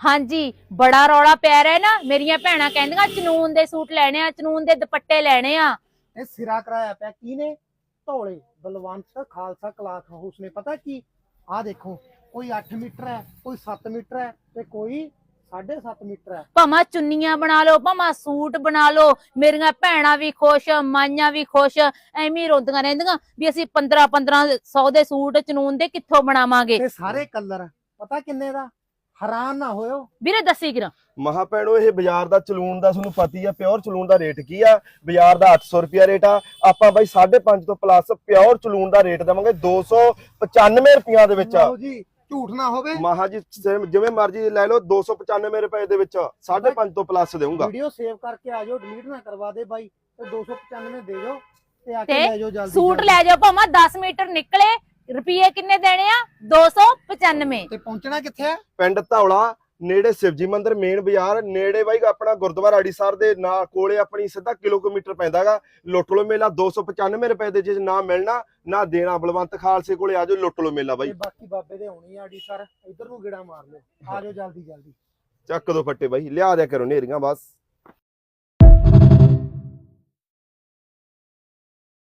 ਹਾਂਜੀ ਬੜਾ ਰੌਲਾ ਪੈ ਰਿਹਾ ਨਾ। ਮੇਰੀਆਂ ਭੈਣਾਂ ਕਹਿੰਦੀਆਂ ਚਨੂਨ ਦੇ ਸੂਟ ਲੈਣੇ ਆ ਚਨੂਨ ਦੇ ਦੁਪੱਟੇ ਲੈਣੇ ਆ। ਇਹ ਸਿਰਾ ਕਰਾਇਆ ਪਿਆ। ਕੀ ਨੇ ਧੌਲੇ ਬਲਵੰਤ ਖਾਲਸਾ ਕਲਾਥ। ਹਾਊਸ ਨੇ ਪਤਾ ਕੀ? ਆਹ ਦੇਖੋ ਕੋਈ 8 ਮੀਟਰ ਹੈ ਕੋਈ 7 ਮੀਟਰ ਹੈ ਤੇ ਕੋਈ 7.5 ਮੀਟਰ ਹੈ। ਭਾਵੇਂ ਚੁੰਨੀਆਂ ਬਣਾ ਲਓ ਭਾਵੇਂ ਸੂਟ ਬਣਾ ਲਓ। ਮੇਰੀਆਂ ਭੈਣਾਂ ਵੀ ਖੁਸ਼ ਮਾਈਆਂ ਵੀ ਖੁਸ਼। ਐਵੇਂ ਹੀ ਰੋਂਦੀਆਂ ਰਹਿੰਦੀਆਂ ਵੀ ਅਸੀਂ 15 1500 ਦੇ ਸੂਟ ਚਨੂਨ ਦੇ ਕਿੱਥੋਂ ਬਣਾਵਾਂਗੇ? ਤੇ ਸਾਰੇ ਕਲਰ ਪਤਾ ਕਿੰਨੇ ਦਾ? ਹੈਰਾਨ ਨਾ ਹੋਇਓ। ਵੀਰੇ ਦੱਸੀ ਕਿਰਾਂ? ਮਹਾ ਭੈਣੋ ਇਹ ਬਾਜ਼ਾਰ ਦਾ ਚਲੂਨ ਦਾ ਤੁਹਾਨੂੰ ਪਤੀ ਆ ਪਿਓਰ ਚਲੂਨ ਦਾ ਰੇਟ ਕੀ ਆ? ਬਾਜ਼ਾਰ ਦਾ 800 ਰੁਪਿਆ ਰੇਟ ਆ। ਆਪਾਂ ਬਾਈ 5.5 ਤੋਂ ਪਲੱਸ ਪਿਓਰ ਚਲੂਨ ਦਾ ਰੇਟ ਦੇਵਾਂਗੇ 295 ਰੁਪਿਆਂ ਦੇ ਵਿੱਚ। ਲਓ ਜੀ ਝੂਠ ਨਾ ਹੋਵੇ। ਮਹਾ ਜੀ ਜਿਵੇਂ ਮਰਜ਼ੀ ਲੈ ਲਓ 295 ਰੁਪਏ ਦੇ ਵਿੱਚ 5.5 ਤੋਂ ਪਲੱਸ ਦੇਵਾਂਗਾ ਵੀਡੀਓ ਸੇਵ ਕਰਕੇ ਆ ਜਾਓ ਡਿਲੀਟ ਨਾ ਕਰਵਾ ਦੇ ਬਾਈ ਤੇ 295 ਦੇ ਜਾਓ ਤੇ ਆ ਕੇ ਲੈ ਜਾਓ ਜਲਦੀ ਸੂਟ। ਲੈ ਜਾਓ ਭਾਵੇਂ 10 ਮੀਟਰ ਨਿਕਲੇ ਰੁਪਏ ਕਿੰਨੇ ਦੇਣੇ ਆ? 295 ਤੇ ਪਹੁੰਚਣਾ ਕਿੱਥੇ ਹੈ ਪਿੰਡ ਧੌਲਾ ਨੇੜੇ ਸ਼ਿਵਜੀ ਮੰਦਿਰ ਮੇਨ ਬਾਜ਼ਾਰ ਨੇੜੇ ਬਾਈ ਆਪਣਾ ਗੁਰਦੁਆਰਾ ਅੜੀਸਰ ਦੇ ਨਾਲ ਕੋਲੇ ਆਪਣੀ ਸਿੱਧਾ ਕਿਲੋਮੀਟਰ ਪੈਂਦਾਗਾ। ਲੁੱਟ ਲੋ ਮੇਲਾ 295 ਰੁਪਏ ਦੇ ਚ ਨਾ ਮਿਲਣਾ ਨਾ ਦੇਣਾ। ਬਲਵੰਤ ਖਾਲਸੇ ਕੋਲੇ ਆਜੋ ਲੁੱਟ ਲੋ ਮੇਲਾ ਬਾਈ। ਤੇ ਬਾਕੀ ਬਾਬੇ ਦੇ ਹੋਣੀ ਆ ਆਡੀ ਸਰ ਇੱਧਰ ਨੂੰ ਗੇੜਾ ਮਾਰ ਲਿਓ। ਆ ਜਾਓ ਜਲਦੀ ਜਲਦੀ। ਚੱਕ ਦੋ ਫੱਟੇ ਬਾਈ ਲਿਆ ਦਿਆ ਕਰੋ ਨੇਰੀਆਂ ਬਸ।